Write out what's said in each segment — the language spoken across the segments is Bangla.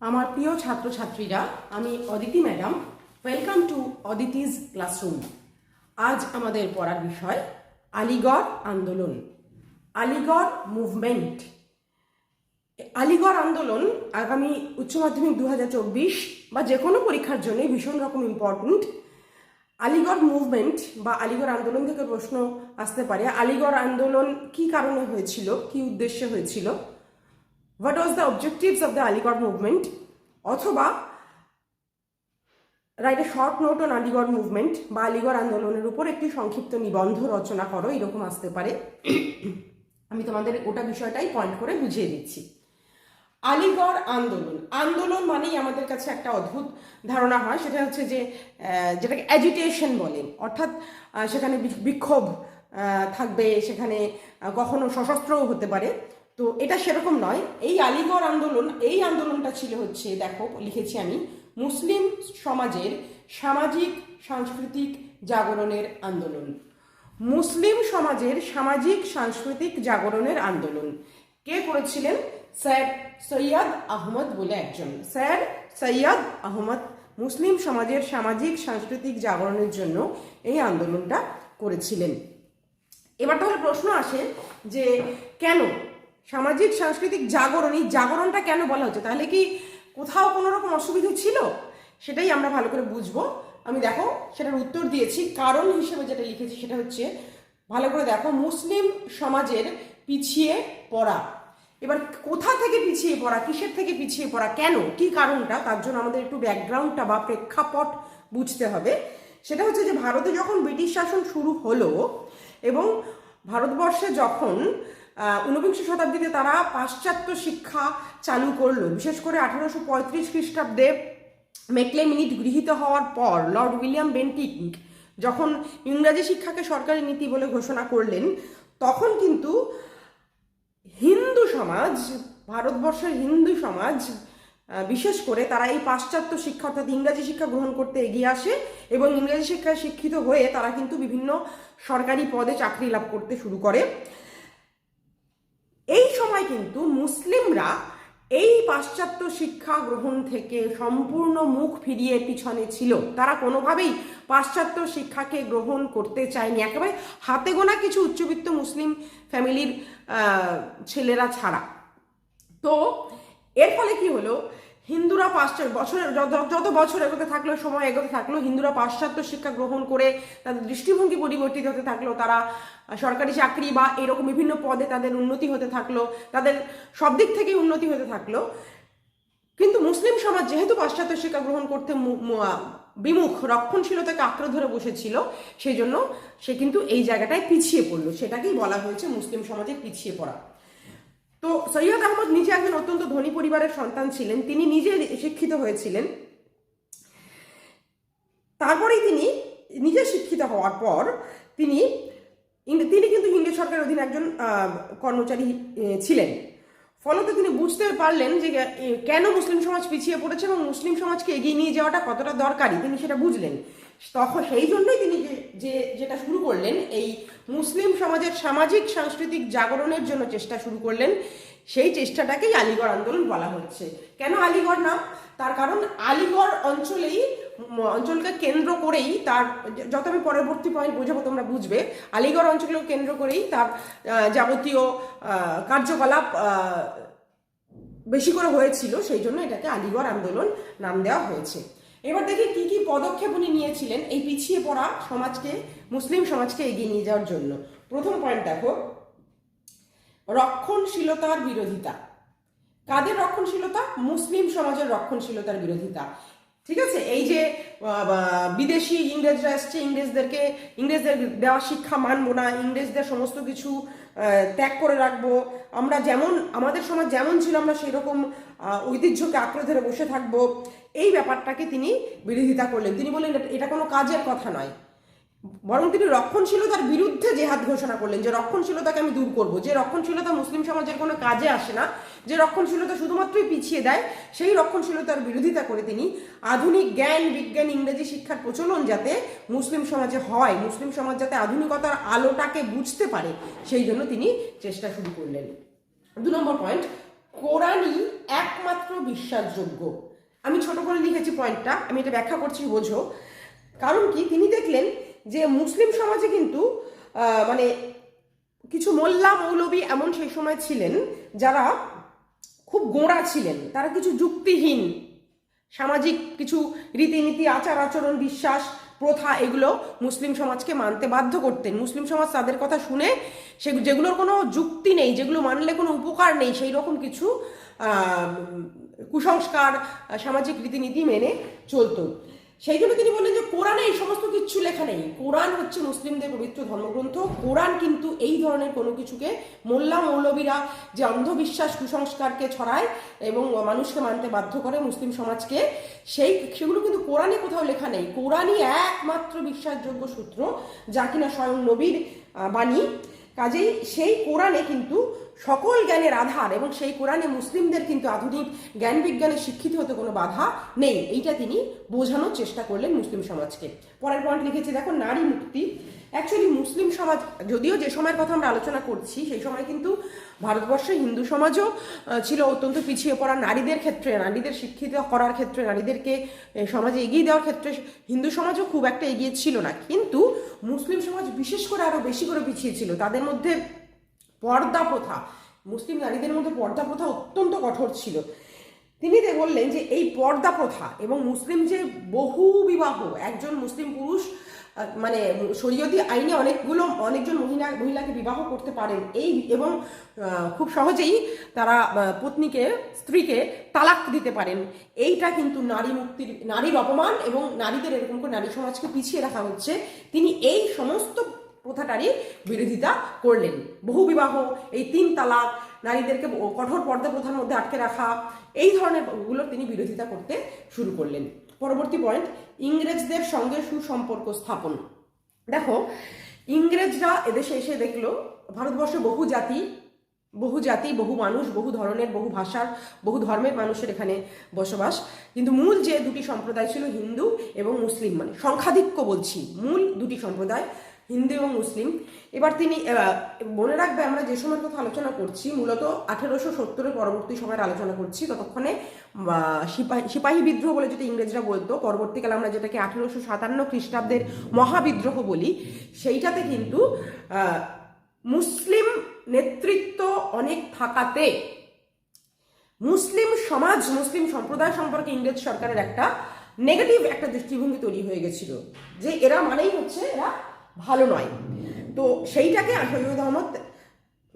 আমার প্রিয় ছাত্রছাত্রীরা, আমি Aditi madam. Welcome to Aditi's classroom আজ আমাদের পড়ার বিষয়, আলিগড় আন্দোলন। আলিগড় মুভমেন্ট আলিগড় আন্দোলন আগামী উচ্চ মাধ্যমিক দু হাজার চব্বিশ বা যে কোনো পরীক্ষার জন্যই ভীষণ রকম ইম্পর্ট্যান্ট আলিগড় মুভমেন্ট বা আলিগড় আন্দোলন থেকে প্রশ্ন আসতে পারে। আলিগড় আন্দোলন কি কারণে হয়েছিল, কি উদ্দেশ্যে হয়েছিল? What was the objectives of the Aligarh movement অথবা write a short note on Aligarh movement বা আলিগড় আন্দোলনের উপর একটি সংক্ষিপ্ত নিবন্ধ রচনা করো, এরকম আসতে পারে। আমি তোমাদের ওটা বিষয়টাই পয়েন্ট করে বুঝিয়ে দিচ্ছি। আলিগড় আন্দোলন। আন্দোলন মানেই আমাদের কাছে একটা অদ্ভুত ধারণা হয়। সেটা হচ্ছে যে যেটাকে অ্যাজিটেশন বলেন অর্থাৎ সেখানে বিক্ষোভ থাকবে। সেখানে কখনো সশস্ত্রও হতে পারে। তো এটা সেরকম নয়। এই আলিগড় আন্দোলন, এই আন্দোলনটা ছিল হচ্ছে, দেখো, লিখেছি আমি, মুসলিম সমাজের সামাজিক, সাংস্কৃতিক জাগরণের আন্দোলন। মুসলিম সমাজের সামাজিক, সাংস্কৃতিক জাগরণের আন্দোলন। কে করেছিলেন? স্যার সৈয়দ আহমদ বলে একজন। স্যার সৈয়দ আহমদ মুসলিম সমাজের সামাজিক, সাংস্কৃতিক জাগরণের জন্য এই আন্দোলনটা করেছিলেন। এবার তাহলে প্রশ্ন আসে যে কেন সামাজিক, সাংস্কৃতিক জাগরণ, এই জাগরণটা কেন বলা হচ্ছে? তাহলে কি কোথাও কোনো রকম অসুবিধা ছিল? সেটাই আমরা ভালো করে বুঝব। আমি দেখো, সেটার উত্তর দিয়েছি। কারণ হিসেবে যেটা লিখেছি সেটা হচ্ছে, ভালো করে দেখো, মুসলিম সমাজের পিছিয়ে পড়া। এবার কোথা থেকে পিছিয়ে পড়া, কিসের থেকে পিছিয়ে পড়া, কেন, কি কারণটা, তার জন্য আমাদের একটু ব্যাকগ্রাউন্ডটা বা প্রেক্ষাপট বুঝতে হবে। সেটা হচ্ছে যে, ভারতে যখন ব্রিটিশ শাসন শুরু হলো এবং ভারতবর্ষে যখন ঊনবিংশ শতাব্দীতে তারা পাশ্চাত্য শিক্ষা চালু করল। বিশেষ করে আঠারোশো পঁয়ত্রিশ খ্রিস্টাব্দে মেকলে মিনিট গৃহীত হওয়ার পর লর্ড উইলিয়াম বেন্টিক যখন ইংরাজি শিক্ষাকে সরকারি নীতি বলে ঘোষণা করলেন, তখন কিন্তু হিন্দু সমাজ, ভারতবর্ষের হিন্দু সমাজ বিশেষ করে তারা এই পাশ্চাত্য শিক্ষা অর্থাৎ ইংরাজি শিক্ষা গ্রহণ করতে এগিয়ে আসে এবং ইংরাজি শিক্ষায় শিক্ষিত হয়ে তারা কিন্তু বিভিন্ন সরকারি পদে চাকরি লাভ করতে শুরু করে। এই সময় কিন্তু মুসলিমরা এই পাশ্চাত্য শিক্ষা গ্রহণ থেকে সম্পূর্ণ মুখ ফিরিয়ে পিছনে ছিল। তারা কোনোভাবেই পাশ্চাত্য শিক্ষাকে গ্রহণ করতে চায়নি। একেবারে হাতে গোনা কিছু উচ্চবিত্ত মুসলিম ফ্যামিলির ছেলেরা ছাড়া। তো এর ফলে কি হলো? হিন্দুরা পাশ্চাত্য বছরের, যত- বছর এগোতে থাকল, সময় এগোতে থাকল, হিন্দুরা পাশ্চাত্য শিক্ষা গ্রহণ করে তাদের দৃষ্টিভঙ্গি পরিবর্তিত হতে থাকল, তারা সরকারি চাকরি বা এরকম বিভিন্ন পদে তাদের উন্নতি হতে থাকল, তাদের সব দিক থেকেই উন্নতি হতে থাকল। কিন্তু মুসলিম সমাজ যেহেতু পাশ্চাত্য শিক্ষা গ্রহণ করতে বিমুখ, রক্ষণশীলতাকে আঁকড়ে ধরে বসেছিল, সেই জন্য সে কিন্তু এই জায়গাটায় পিছিয়ে পড়ল। সেটাকেই বলা হয়েছে মুসলিম সমাজে পিছিয়ে পড়া। তো সৈয়দ আহমদ নিজে একজন অত্যন্ত ধনী পরিবারের সন্তান ছিলেন। তিনি নিজে শিক্ষিত হয়েছিলেন। তারপরেই তিনি নিজে শিক্ষিত হওয়ার পর তিনি তিনি কিন্তু ইংরেজ সরকারের অধীনে একজন কর্মচারী ছিলেন। ফলত তিনি বুঝতে পারলেন যে কেন মুসলিম সমাজ পিছিয়ে পড়েছে এবং মুসলিম সমাজকে এগিয়ে নিয়ে যাওয়াটা কতটা দরকারি, তিনি সেটা বুঝলেন। তখন সেই জন্যই তিনি যে- যেটা শুরু করলেন, এই মুসলিম সমাজের সামাজিক, সাংস্কৃতিক জাগরণের জন্য চেষ্টা শুরু করলেন, সেই চেষ্টাটাকেই আলিগড় আন্দোলন বলা হচ্ছে। কেন আলিগড় নাম তার কারণ আলিগড় অঞ্চলেই অঞ্চলকে কেন্দ্র করেই তার, যত আমি পরবর্তী পয়েন্ট বোঝাবো তোমরা বুঝবে, আলিগড় অঞ্চলকে কেন্দ্র করেই তার যাবতীয় কার্যকলাপ বেশি করে হয়েছিল, সেই জন্য এটাকে আলিগড় আন্দোলন নাম দেওয়া হয়েছে। এবার দেখি কি কি পদক্ষেপ উনি নিয়েছিলেন এই পিছিয়ে পড়া সমাজকে, মুসলিম সমাজকে এগিয়ে নিয়ে যাওয়ার জন্য। প্রথম পয়েন্ট দেখো। রক্ষণশীলতার বিরোধিতা। কাদের রক্ষণশীলতা? মুসলিম সমাজের রক্ষণশীলতার বিরোধিতা। ঠিক আছে? এই যে বিদেশি ইংরেজরা এসছে, ইংরেজদেরকে, ইংরেজদের দেওয়া শিক্ষা মানবো না, ইংরেজদের সমস্ত কিছু ত্যাগ করে রাখব। আমরা যেমন, আমাদের সমাজ যেমন ছিল, আমরা সেই রকম ঐতিহ্যকে আঁকড়ে ধরে বসে থাকব। এই ব্যাপারটাকে তিনি বিরোধিতা করলেন। তিনি বললেন, "এটা- কোনো কাজের কথা নয়। বরং তিনি রক্ষণশীলতার বিরুদ্ধে জেহাদ ঘোষণা করলেন যে রক্ষণশীলতাকে আমি দূর করব। যে রক্ষণশীলতা মুসলিম সমাজের কোনো কাজে আসে না, যে রক্ষণশীলতা শুধুমাত্রই পিছিয়ে দেয়, সেই রক্ষণশীলতার বিরোধিতা করে তিনি আধুনিক জ্ঞান, বিজ্ঞান, ইংরেজি শিক্ষার প্রচলন যাতে মুসলিম সমাজে হয়, মুসলিম সমাজ যাতে আধুনিকতার আলোটাকে বুঝতে পারে, সেই জন্য তিনি চেষ্টা শুরু করলেন। দু নম্বর পয়েন্ট, কোরআনই একমাত্র বিশ্বাসযোগ্য। আমি ছোট করে লিখেছি পয়েন্টটা, আমি এটা ব্যাখ্যা করছি, বোঝো। কারণ কি? তিনি দেখলেন যে মুসলিম সমাজে কিন্তু মানে কিছু মোল্লা মৌলবী এমন সেই সময় ছিলেন যারা খুব গোঁড়া ছিলেন। তারা কিছু যুক্তিহীন, সামাজিক কিছু রীতিনীতি, আচার আচরণ, বিশ্বাস, প্রথা এগুলো মুসলিম সমাজকে মানতে বাধ্য করতেন। মুসলিম সমাজ তাদের কথা শুনে সে যেগুলোর কোনো যুক্তি নেই, যেগুলো মানলে কোনো উপকার নেই, সেই রকম কিছু কুসংস্কার সামাজিক রীতিনীতি মেনে চলতো। সেই জন্য তিনি বললেন যে, কোরআনে এই সমস্ত কিছু লেখা নেই। কোরআন হচ্ছে মুসলিমদের পবিত্র ধর্মগ্রন্থ। কোরআন কিন্তু এই ধরনের কোনো কিছুকে মোল্লা মৌলবীরা যে অন্ধবিশ্বাস, কুসংস্কারকে ছড়ায় এবং মানুষকে মানতে বাধ্য করে মুসলিম সমাজকে, সেই সেগুলো কিন্তু কোরআনে কোথাও লেখা নেই। কোরআনই একমাত্র বিশ্বাসযোগ্য সূত্র যা কিনা স্বয়ং নবীর বাণী। কাজেই সেই কোরআনে কিন্তু সকল জ্ঞানের আধার এবং সেই কোরআনে মুসলিমদের কিন্তু আধুনিক জ্ঞান বিজ্ঞানে শিক্ষিত হতে কোনো বাধা নেই। এইটা তিনি বোঝানোর চেষ্টা করলেন মুসলিম সমাজকে। পরের পয়েন্ট লিখেছি, দেখো, নারী মুক্তি। অ্যাকচুয়ালি মুসলিম সমাজ, যদিও যে সময়ের কথা আমরা আলোচনা করছি, সেই সময় কিন্তু ভারতবর্ষে হিন্দু সমাজও ছিল অত্যন্ত পিছিয়ে পড়া নারীদের ক্ষেত্রে, নারীদের শিক্ষিত করার ক্ষেত্রে, নারীদেরকে সমাজে এগিয়ে দেওয়ার ক্ষেত্রে হিন্দু সমাজও খুব একটা এগিয়ে ছিল না। কিন্তু মুসলিম সমাজ বিশেষ করে আরও বেশি করে পিছিয়ে ছিল। তাদের মধ্যে পর্দা প্রথা। মুসলিম নারীদের মধ্যে পর্দা প্রথা অত্যন্ত কঠোর ছিল। তিনি বললেন যে, এই পর্দা প্রথা এবং মুসলিম যে বহু বিবাহ, একজন মুসলিম পুরুষ মানে শরীয়তি আইনে অনেকগুলো, অনেকজন মহিলা, মহিলাকে বিবাহ করতে পারেন। এই এবং খুব সহজেই তারা পত্নীকে, স্ত্রীকে তালাক দিতে পারেন। এইটা কিন্তু নারী মুক্তির, নারীর অপমান এবং নারীদের এরকম করে নারী সমাজকে পিছিয়ে রাখা হচ্ছে। তিনি এই সমস্ত প্রথাটারই বিরোধিতা করলেন। বহু বিবাহ, এই তিন তালাক, নারীদেরকে কঠোর পর্দা প্রথার মধ্যে আটকে রাখা, এই ধরনেরগুলোর তিনি বিরোধিতা করতে শুরু করলেন। পরবর্তী পয়েন্ট ইংরেজদের সঙ্গে সুসম্পর্ক স্থাপন। দেখো, ইংরেজরা এদেশে এসে দেখল, ভারতবর্ষে বহু জাতি বহু জাতি, বহু মানুষ, বহু ধরনের, বহু ভাষার, বহু ধর্মের মানুষের এখানে বসবাস। কিন্তু মূল যে দুটি সম্প্রদায় ছিল হিন্দু এবং মুসলিম মানে সংখ্যাধিক্য বলছি, মূল দুটি সম্প্রদায় হিন্দু এবং মুসলিম। এবার তিনি মনে রাখবে আমরা যে সময়ের কথা আলোচনা করছি, মূলত আঠেরোশো সত্তরের পরবর্তী সময়ের আলোচনা করছি। ততক্ষণে সিপাহী বিদ্রোহ বলে যেটা ইংরেজরা বলতো, পরবর্তীকালে আমরা যেটাকে আঠেরোশো সাতান্ন খ্রিস্টাব্দের মহাবিদ্রোহ বলি, সেইটাতে কিন্তু মুসলিম নেতৃত্ব অনেক থাকাতে মুসলিম সমাজ, মুসলিম সম্প্রদায় সম্পর্কে ইংরেজ সরকারের একটা নেগেটিভ একটা দৃষ্টিভঙ্গি তৈরি হয়ে গেছিল। যে এরা মানেই হচ্ছে এরা ভালো নয়। তো সেইটাকে শহীদ আহমদ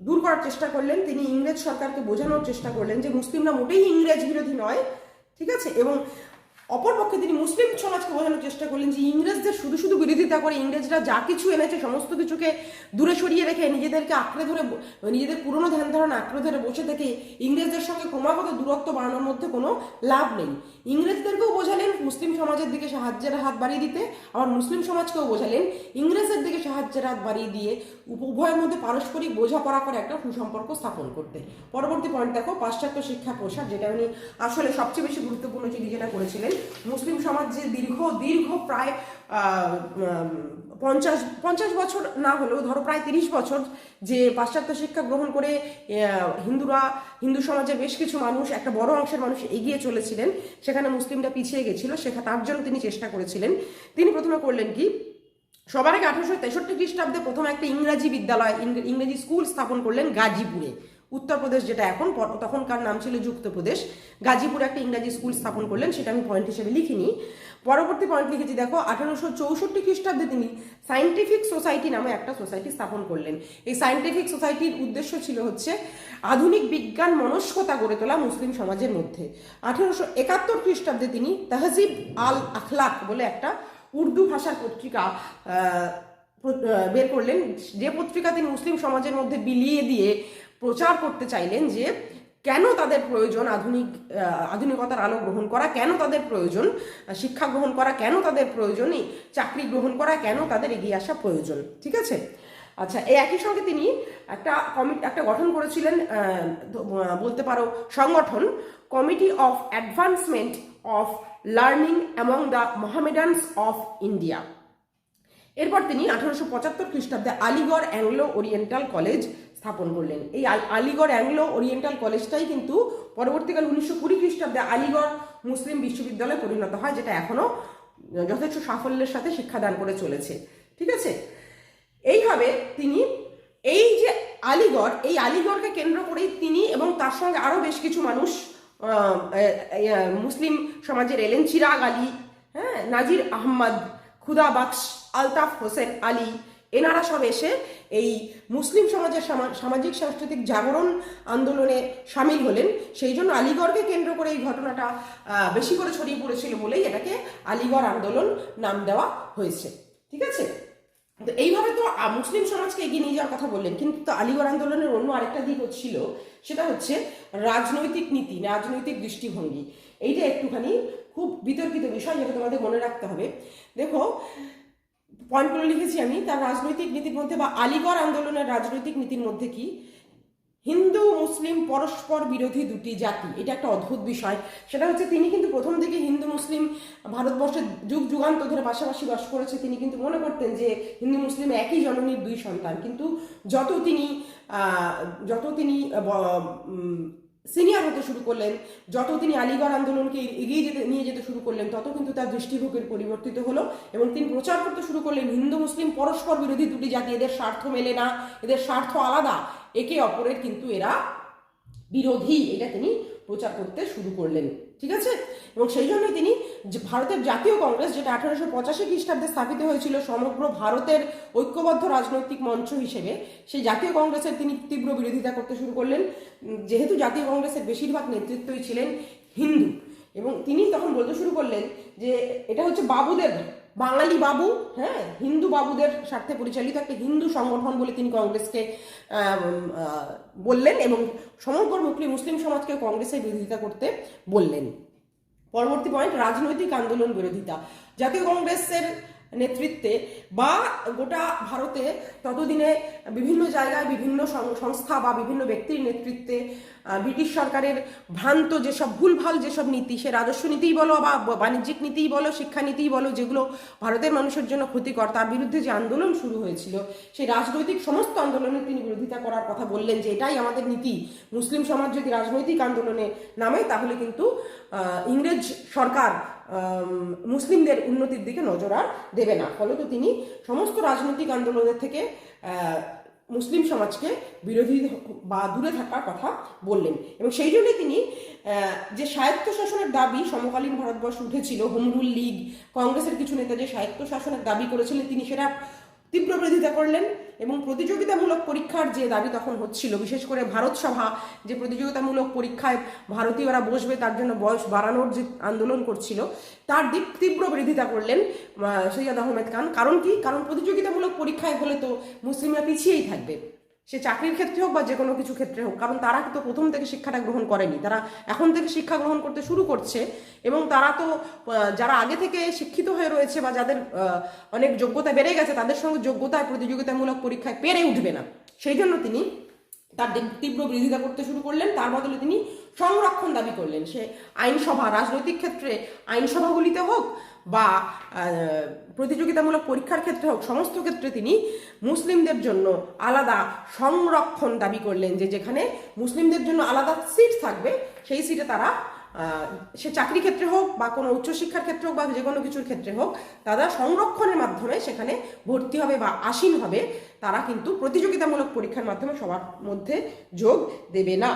দূর করার চেষ্টা করলেন। তিনি ইংরেজ সরকারকে বোঝানোর চেষ্টা করলেন যে, মুসলিমরা মোটেই ইংরেজ বিরোধী নয়, ঠিক আছে? এবং অপরপক্ষে তিনি মুসলিম সমাজকে বোঝানোর চেষ্টা করলেন যে ইংরেজদের শুধু শুধু বিরোধিতা করে, ইংরেজরা যা কিছু এনেছে, সমস্ত কিছুকে দূরে সরিয়ে রেখে নিজেদেরকে আঁকড়ে ধরে নিজেদের পুরনো ধ্যান ধারণা আঁকড়ে ধরে বসে থেকে ইংরেজদের সঙ্গে ক্রমাগত দূরত্ব বাড়ানোর মধ্যে কোনো লাভ নেই। ইংরেজদেরকেও বোঝালেন, মুসলিম সমাজের দিকে সাহায্যের হাত বাড়িয়ে দিতে, আবার মুসলিম সমাজকেও বোঝালেন, ইংরেজদের দিকে সাহায্যের হাত বাড়িয়ে দিয়ে উভয়ের মধ্যে পারস্পরিক বোঝাপড়া করে একটা সুসম্পর্ক স্থাপন করতে। পরবর্তী পয়েন্ট দেখো, পাশ্চাত্য শিক্ষা প্রসার, যেটা উনি আসলে সবচেয়ে বেশি গুরুত্বপূর্ণ চিঠি যেটা করেছিলেন মুসলিম সমাজ যে দীর্ঘ দীর্ঘ প্রায় পঞ্চাশ পঞ্চাশ বছর না হলেও ধরো প্রায় তিরিশ বছর যে পাশ্চাত্য শিক্ষা গ্রহণ করে হিন্দুরা, হিন্দু সমাজের বেশ কিছু মানুষ, একটা বড় অংশের মানুষ এগিয়ে চলেছিলেন। সেখানে মুসলিমরা পিছিয়ে গেছিল সেখানে তার জন্য তিনি চেষ্টা করেছিলেন। তিনি প্রথমে করলেন কি? সবার আগে আঠারোশো তেষট্টি খ্রিস্টাব্দে প্রথম একটা ইংরাজি বিদ্যালয় ইংরেজি স্কুল স্থাপন করলেন গাজীপুরে। উত্তরপ্রদেশ যেটা এখন তখনকার নাম ছিল যুক্তপ্রদেশ। গাজীপুরে একটা ইংরাজি স্কুল স্থাপন করলেন, সেটা আমি পয়েন্ট হিসেবে লিখিনি। পরবর্তী পয়েন্ট লিখেছি, দেখো, আঠারোশো চৌষট্টি খ্রিস্টাব্দে তিনি সায়েন্টিফিক সোসাইটি নামে একটা সোসাইটি স্থাপন করলেন। এই সায়েন্টিফিক সোসাইটির উদ্দেশ্য ছিল হচ্ছে আধুনিক বিজ্ঞান মনস্কতা গড়ে তোলা মুসলিম সমাজের মধ্যে। আঠারোশো একাত্তর খ্রিস্টাব্দে তিনি তাহজিব আল আখলাক বলে একটা উর্দু ভাষার পত্রিকা বের করলেন। যে পত্রিকা তিনি মুসলিম সমাজের মধ্যে বিলিয়ে দিয়ে প্রচার করতে চাইলেন যে কেন তাদের প্রয়োজন আধুনিক আধুনিকতার আলো গ্রহণ করা, কেন তাদের প্রয়োজন শিক্ষা গ্রহণ করা, কেন তাদের প্রয়োজন চাকরি গ্রহণ করা, কেন তাদের এগিয়ে আসা প্রয়োজন, ঠিক আছে? আচ্ছা এই একই সঙ্গে তিনি একটা কমিটি একটা গঠন করেছিলেন বলতে পারো সংগঠন, committee of advancement of learning among the Mohammedans of India. এরপর তিনি আঠারোশো পঁচাত্তর খ্রিস্টাব্দে আলিগড় অ্যাংলো ওরিয়েন্টাল কলেজ স্থাপন করলেন। এই আল- আলিগড় অ্যাংলো ওরিয়েন্টাল কলেজটাই কিন্তু পরবর্তীকালে উনিশশো কুড়ি খ্রিস্টাব্দে আলিগড় মুসলিম বিশ্ববিদ্যালয়ে পরিণত হয়, যেটা এখনও যথেষ্ট সাফল্যের সাথে শিক্ষাদান করে চলেছে। ঠিক আছে? এইভাবে তিনি এই যে আলিগড়, এই আলিগড়কে কেন্দ্র করেই তিনি এবং তার সঙ্গে আরও বেশ কিছু মানুষ মুসলিম সমাজের এলেন। চিরাগ আলী হ্যাঁ নাজির আহমদ, খুদা বাক্স, আলতাফ হোসেন আলী এনারা সব এসে এই মুসলিম সমাজের সামা- সামাজিক সাংস্কৃতিক জাগরণ আন্দোলনে সামিল হলেন। সেই জন্য আলিগড়কে কেন্দ্র করে এই ঘটনাটা বেশি করে ছড়িয়ে পড়েছিল বলেই এটাকে আলিগড় আন্দোলন নাম দেওয়া হয়েছে। ঠিক আছে? তো এইভাবে তো মুসলিম সমাজকে এগিয়ে নিয়ে যাওয়ার কথা বললেন, কিন্তু তো আলিগড় আন্দোলনের অন্য আরেকটা দিক ছিল, সেটা হচ্ছে রাজনৈতিক নীতি, রাজনৈতিক দৃষ্টিভঙ্গি। এইটা একটুখানি খুব বিতর্কিত বিষয় যেটা তোমাদের মনে রাখতে হবে। দেখো পয়েন্টগুলো লিখেছি আমি, তার রাজনৈতিক নীতির মধ্যে বা আলিগড় আন্দোলনের রাজনৈতিক নীতির মধ্যে কি? হিন্দু, মুসলিম, পরস্পর বিরোধী দুটি জাতি, এটা একটা অদ্ভুত বিষয়। সেটা হচ্ছে তিনি কিন্তু প্রথম থেকে হিন্দু, মুসলিম, ভারতবর্ষের যুগ যুগান্ত ধরে পাশাপাশি বাস করেছে, তিনি কিন্তু মনে করতেন যে হিন্দু, মুসলিম একই জননীর দুই সন্তান। কিন্তু যত তিনি যত তিনি সিনিয়র হতে শুরু করলেন, যত তিনি আলিগড় আন্দোলনকে এগিয়ে যেতে, নিয়ে যেতে শুরু করলেন, তত কিন্তু তার দৃষ্টিভঙ্গির পরিবর্তিত হলো এবং তিনি প্রচার করতে শুরু করলেন, হিন্দু, মুসলিম, পরস্পর বিরোধী দুটি জাতি, এদের স্বার্থ মেলে না, এদের স্বার্থ আলাদা। একে অপরের কিন্তু এরা বিরোধী, এটা তিনি প্রচার করতে শুরু করলেন। ঠিক আছে? এবং সেই জন্যই তিনি ভারতের জাতীয় কংগ্রেস, যেটা আঠারোশো পঁচাশি খ্রিস্টাব্দে স্থাপিত হয়েছিল সমগ্র ভারতের ঐক্যবদ্ধ রাজনৈতিক মঞ্চ হিসেবে, সেই জাতীয় কংগ্রেসের তিনি তীব্র বিরোধিতা করতে শুরু করলেন। যেহেতু জাতীয় কংগ্রেসের বেশিরভাগ নেতৃত্বই ছিলেন হিন্দু এবং তিনি তখন বলতে শুরু করলেন যে, এটা হচ্ছে বাবুদের বাঙালি বাবু হ্যাঁ হিন্দু বাবুদের স্বার্থে পরিচালিত একটা হিন্দু সংগঠন বলে তিনি কংগ্রেসকে বললেন এবং সমগ্র মুসলিম সমাজকে কংগ্রেসের বিরোধিতা করতে বললেন। পরবর্তী পয়েন্ট রাজনৈতিক আন্দোলন বিরোধিতা। জাতীয় কংগ্রেসের নেতৃত্বে বা গোটা ভারতে ততদিনে বিভিন্ন জায়গায় বিভিন্ন সংস্থা বা বিভিন্ন ব্যক্তির নেতৃত্বে ব্রিটিশ সরকারের ভ্রান্ত যেসব ভুলভাল যেসব নীতি, সে রাজস্ব নীতিই বলো বা বাণিজ্যিক নীতিই বলো শিক্ষানীতিই বলো, যেগুলো ভারতের মানুষের জন্য ক্ষতিকর, তার বিরুদ্ধে যে আন্দোলন শুরু হয়েছিল, সেই রাজনৈতিক সমস্ত আন্দোলনের তিনি বিরোধিতা করার কথা বললেন যে এটাই আমাদের নীতি। মুসলিম সমাজ যদি রাজনৈতিক আন্দোলনে নামে, তাহলে কিন্তু ইংরেজ সরকার মুসলিমদের উন্নতির দিকে নজর আর দেবে না। ফলত তিনি সমস্ত রাজনৈতিক আন্দোলনের থেকে মুসলিম সমাজকে বিরোধী বা দূরে থাকার কথা বললেন। এবং সেই জন্যই তিনি যে স্বায়ত্ত শাসনের দাবি সমকালীন ভারতবর্ষ উঠেছিল, হোমরুল লীগ, কংগ্রেসের কিছু নেতা যে স্বায়ত্ত শাসনের দাবি করেছিলেন, তিনি সেটা তীব্র বিরোধিতা করলেন। এবং প্রতিযোগিতামূলক পরীক্ষার যে দাবি তখন হচ্ছিল, বিশেষ করে ভারত সভা, যে প্রতিযোগিতামূলক পরীক্ষায় ভারতীয়রা বসবে, তার জন্য বয়স বাড়ানোর যে আন্দোলন করছিল, তার দিক তীব্র বিরোধিতা করলেন সৈয়দ আহমেদ খান। কারণ কি? কারণ প্রতিযোগিতামূলক পরীক্ষায় হলে তো মুসলিমরা পিছিয়েই থাকবে। সে চাকরির ক্ষেত্রে হোক বা যে কোনো কিছু ক্ষেত্রে হোক, কারণ তারা তো প্রথম থেকে শিক্ষাটা গ্রহণ করেনি, তারা এখন থেকে শিক্ষা গ্রহণ করতে শুরু করছে এবং তারা তো যারা আগে থেকে শিক্ষিত হয়ে রয়েছে বা যাদের অনেক যোগ্যতা বেড়ে গেছে, তাদের সঙ্গে যোগ্যতায় প্রতিযোগিতামূলক পরীক্ষায় পেরে উঠবে না। সেই জন্য তিনি তার তীব্র বিরোধিতা করতে শুরু করলেন, তার বদলে তিনি সংরক্ষণ দাবি করলেন। সে আইনসভা, রাজনৈতিক ক্ষেত্রে আইনসভাগুলিতে হোক বা প্রতিযোগিতামূলক পরীক্ষার ক্ষেত্রে হোক, সমস্ত ক্ষেত্রে তিনি মুসলিমদের জন্য আলাদা সংরক্ষণ দাবি করলেন যে যেখানে মুসলিমদের জন্য আলাদা সিট থাকবে, সেই সিটে তারা সে চাকরি ক্ষেত্রে হোক বা কোনো উচ্চশিক্ষার ক্ষেত্রে হোক বা যে কোনো কিছুর ক্ষেত্রে হোক, তারা সংরক্ষণের মাধ্যমে সেখানে ভর্তি হবে বা আসীন হবে, তারা কিন্তু প্রতিযোগিতামূলক পরীক্ষার মাধ্যমে সবার মধ্যে যোগ দেবে না।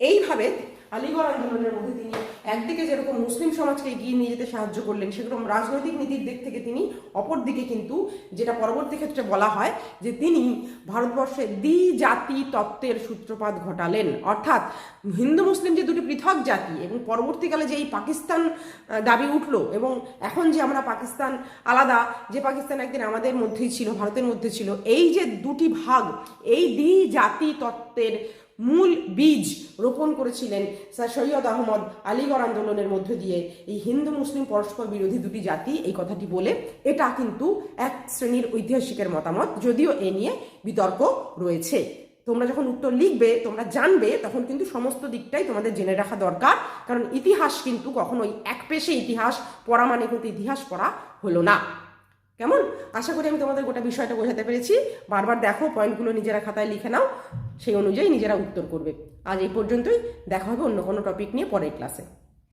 এইভাবে আলিগড় আন্দোলনের মধ্যে তিনি একদিকে যেরকম মুসলিম সমাজকে এগিয়ে নিয়ে যেতে সাহায্য করলেন, সেরকম রাজনৈতিক নীতির দিক থেকে তিনি অপর দিকে কিন্তু যেটা পরবর্তী ক্ষেত্রে বলা হয় যে তিনি ভারতবর্ষে দ্বি জাতি তত্ত্বের সূত্রপাত ঘটালেন। অর্থাৎ হিন্দু মুসলিম যে দুটি পৃথক জাতি এবং পরবর্তীকালে যে এই পাকিস্তান দাবি উঠল এবং এখন যে আমরা পাকিস্তান আলাদা, যে পাকিস্তান একদিন আমাদের মধ্যেই ছিল, ভারতের মধ্যে ছিল, এই যে দুটি ভাগ, এই দ্বি জাতি তত্ত্বের মূল বীজ রোপণ করেছিলেন স্যার সৈয়দ আহমদ আলিগড় আন্দোলনের মধ্য দিয়ে। এই হিন্দু মুসলিম পরস্পর বিরোধী দুটি জাতি এই কথাটি বলে। এটা কিন্তু এক শ্রেণির ঐতিহাসিকের মতামত, যদিও এ নিয়ে বিতর্ক রয়েছে। তোমরা যখন উত্তর লিখবে, তোমরা জানবে, তখন কিন্তু সমস্ত দিকটাই তোমাদের জেনে রাখা দরকার। কারণ ইতিহাস কিন্তু কখনোই এক পেশে ইতিহাস পড়া মানে কিন্তু ইতিহাস পড়া হলো না। কেমন? আশা করি আমি তোমাদের গোটা বিষয়টা বোঝাতে পেরেছি। বারবার দেখো পয়েন্টগুলো নিজেরা খাতায় লিখে নাও, সেই অনুযায়ী নিজেরা উত্তর করবে। আজ এই পর্যন্তই, দেখা হবে অন্য কোনো টপিক নিয়ে পরের ক্লাসে